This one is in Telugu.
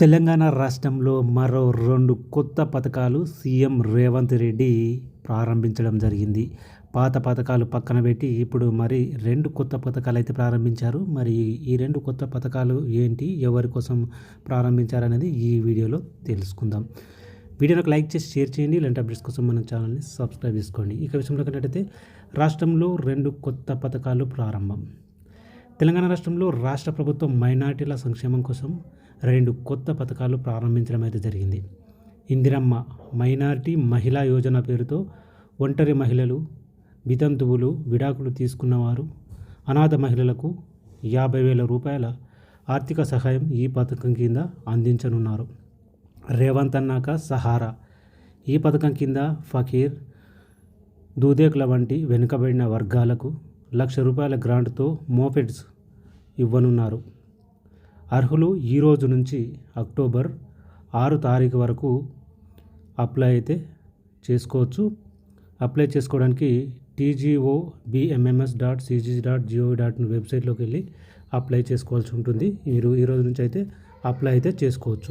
తెలంగాణ రాష్ట్రంలో మరో రెండు కొత్త పథకాలు సీఎం రేవంత్ రెడ్డి ప్రారంభించడం జరిగింది. పాత పథకాలు పక్కన పెట్టి ఇప్పుడు మరి రెండు కొత్త పథకాలు అయితే ప్రారంభించారు. మరి ఈ రెండు కొత్త పథకాలు ఏంటి ఎవరి కోసం ప్రారంభించారు అనేది ఈ వీడియోలో తెలుసుకుందాం. వీడియోకి లైక్ చేసి షేర్ చేయండి. ఇలాంటి అప్డేట్స్ కోసం మన ఛానల్ని సబ్స్క్రైబ్ చేసుకోండి. ఇక విషయంలో కంటే రాష్ట్రంలో రెండు కొత్త పథకాలు ప్రారంభం. తెలంగాణ రాష్ట్రంలో రాష్ట్ర ప్రభుత్వం మైనార్టీల సంక్షేమం కోసం రెండు కొత్త పథకాలు ప్రారంభించడం అయితే జరిగింది. ఇందిరమ్మ మైనార్టీ మహిళా యోజన పేరుతో ఒంటరి మహిళలు వితంతువులు విడాకులు తీసుకున్నవారు అనాథ మహిళలకు యాభై వేల రూపాయల ఆర్థిక సహాయం ఈ పథకం కింద అందించనున్నారు. రేవంత్ అన్నాక సహారా. ఈ పథకం కింద ఫకీర్ దూదేకుల వంటి వెనుకబడిన వర్గాలకు లక్ష రూపాయల గ్రాంట్తో మోపెడ్స్ ఇవ్వనున్నారు. అర్హులు ఈ రోజు నుంచి అక్టోబర్ ఆరు తారీఖు వరకు అప్లై అయితే చేసుకోవచ్చు. అప్లై చేసుకోవడానికి TGO BMMS dot CG dot GOV dot వెబ్సైట్లోకి వెళ్ళి అప్లై చేసుకోవాల్సి ఉంటుంది. మీరు ఈ రోజు నుంచి అయితే అప్లై అయితే చేసుకోవచ్చు.